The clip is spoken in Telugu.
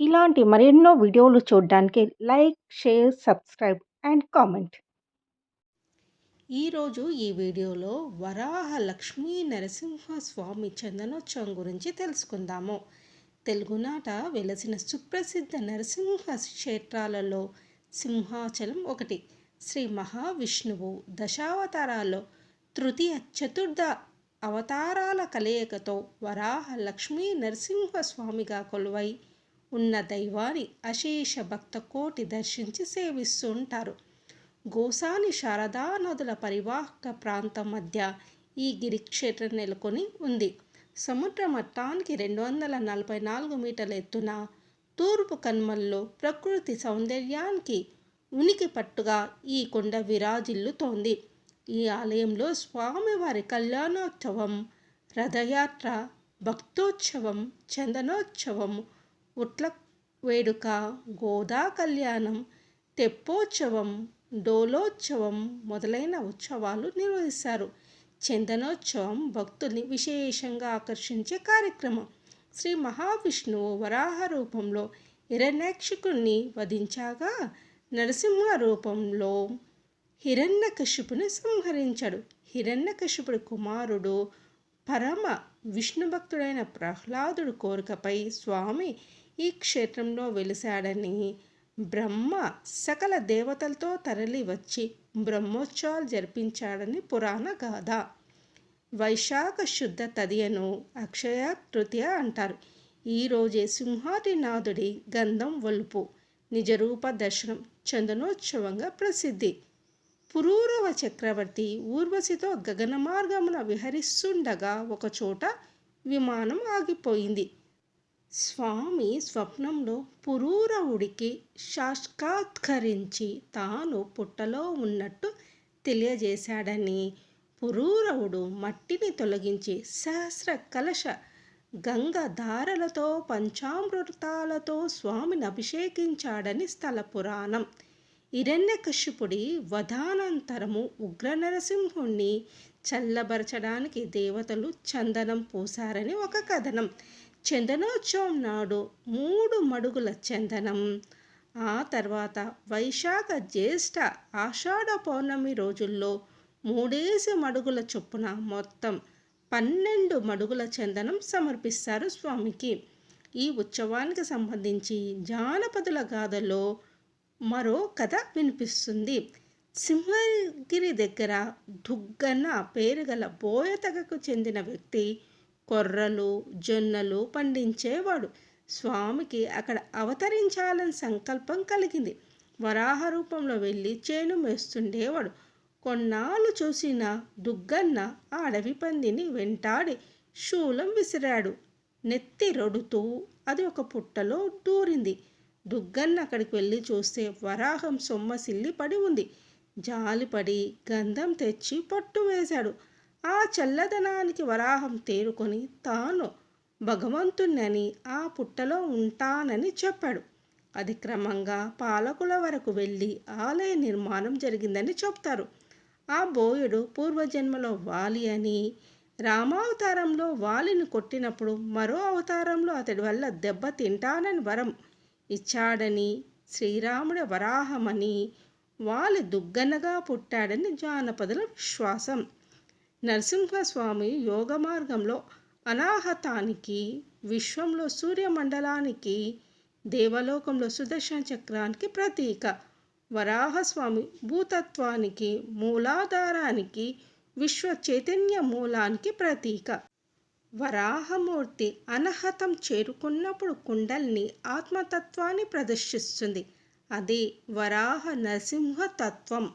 ఇలాంటి మరెన్నో వీడియోలు చూడడానికి like share subscribe and comment. ఈరోజు ఈ వీడియోలో వరాహ లక్ష్మీ నరసింహస్వామి చందనోత్సవం గురించి తెలుసుకుందాము. తెలుగునాట వెలసిన సుప్రసిద్ధ నరసింహ క్షేత్రాలలో సింహాచలం ఒకటి. శ్రీ మహావిష్ణువు దశావతారాల్లో తృతీయ చతుర్థ అవతారాల కలయికతో వరాహ లక్ష్మీ నరసింహస్వామిగా కొలువై ఉన్న దైవాన్ని అశేష భక్త కోటి దర్శించి సేవిస్తూ ఉంటారు గోసాని శారదా నదుల పరివాహక ప్రాంతం మధ్య ఈ గిరిక్షేత్రం నెలకొని ఉంది. సముద్ర మట్టానికి రెండు వందల నలభై నాలుగు మీటర్ల ఎత్తున తూర్పు కన్మల్లో ప్రకృతి సౌందర్యానికి ఉనికి పట్టుగా ఈ కొండ విరాజిల్లుతోంది. ఈ ఆలయంలో స్వామివారి కళ్యాణోత్సవం రథయాత్ర భక్తోత్సవం చందనోత్సవం ఉట్ల వేడుక గోదా కళ్యాణం తెప్పోత్సవం డోలోత్సవం మొదలైన ఉత్సవాలు నిర్వహిస్తారు. చందనోత్సవం భక్తుల్ని విశేషంగా ఆకర్షించే కార్యక్రమం. శ్రీ మహావిష్ణువు వరాహ రూపంలో హిరణ్యాక్షకుణ్ణి వధించాగా. నరసింహ రూపంలో హిరణ్యకశిపుని సంహరించాడు. హిరణ్యకశిపుడి కుమారుడు పరమ విష్ణు భక్తుడైన ప్రహ్లాదుడు కోరికపై స్వామి ఈ క్షేత్రంలో వెలిశాడని బ్రహ్మ సకల దేవతలతో తరలి వచ్చి బ్రహ్మోత్సవాలు జరిపించాడని పురాణ గాథ. వైశాఖ శుద్ధ తదియను అక్షయ తృతీయ అంటారు. ఈరోజే సింహాటినాథుడి గంధం ఒలుపు నిజరూప దర్శనం చందనోత్సవంగా ప్రసిద్ధి. పురూరవ చక్రవర్తి ఊర్వశితో గగన మార్గమున విహరిస్తుండగా ఒకచోట విమానం ఆగిపోయింది. స్వామి స్వప్నంలో పురూరవుడికి సాక్షాత్కరించి తాను పుట్టలో ఉన్నట్టు తెలియజేశాడని పురూరవుడు మట్టిని తొలగించి సహస్ర కలశ గంగ ధారలతో పంచామృతాలతో స్వామిని అభిషేకించాడని స్థల పురాణం. హిరణ్యకశిపుడి వధానంతరము ఉగ్ర నరసింహుణ్ణి చల్లబరచడానికి దేవతలు చందనం పూశారని ఒక కథనం. చందనోత్సవం నాడు మూడు మడుగుల చందనం. ఆ తర్వాత వైశాఖ జ్యేష్ఠ ఆషాఢ పౌర్ణమి రోజుల్లో మూడేసి మడుగుల చొప్పున మొత్తం పన్నెండు మడుగుల చందనం సమర్పిస్తారు స్వామికి. ఈ ఉత్సవానికి సంబంధించి జానపదుల గాథలో మరో కథ వినిపిస్తుంది. సింహగిరి దగ్గర దుగ్గన్న పేరుగల బోయతగకు చెందిన వ్యక్తి కొర్రలు జొన్నలు పండించేవాడు. స్వామికి అక్కడ అవతరించాలని సంకల్పం కలిగింది. వరాహ రూపంలో వెళ్ళి చేను మేస్తుండేవాడు. కొన్నాళ్ళు చూసిన దుగ్గన్న ఆ అడవి పందిని వెంటాడి శూలం విసిరాడు. నెత్తి రొడుతూ అది ఒక పుట్టలో దూరింది దుగ్గన్న అక్కడికి వెళ్ళి చూస్తే వరాహం సొమ్మసిల్లి పడి ఉంది. జాలిపడి గంధం తెచ్చి పట్టు వేశాడు. ఆ చల్లదనానికి వరాహం తేరుకొని తాను భగవంతుణ్ణని ఆ పుట్టలో ఉంటానని చెప్పాడు. అది క్రమంగా పాలకుల వరకు వెళ్ళి ఆలయ నిర్మాణం జరిగిందని చెప్తారు. ఆ బోయుడు పూర్వజన్మలో వాలి అని రామావతారంలో వాలిని కొట్టినప్పుడు మరో అవతారంలో అతడి వల్ల దెబ్బ తింటానని వరం ఇచ్చాడని శ్రీరాముడి వరాహమని వాలి దుగ్గనగా పుట్టాడని జానపదుల విశ్వాసం. నరసింహస్వామి యోగ మార్గంలో అనాహతానికి విశ్వంలో సూర్యమండలానికి దేవలోకంలో సుదర్శన చక్రానికి ప్రతీక. వరాహస్వామి భూతత్వానికి మూలాధారానికి విశ్వ చైతన్య మూలానికి ప్రతీక. వరాహమూర్తి అనహతం చేరుకున్నప్పుడు కుండల్ని ఆత్మతత్వాన్ని ప్రదర్శిస్తుంది. అది వరాహ నరసింహతత్వం.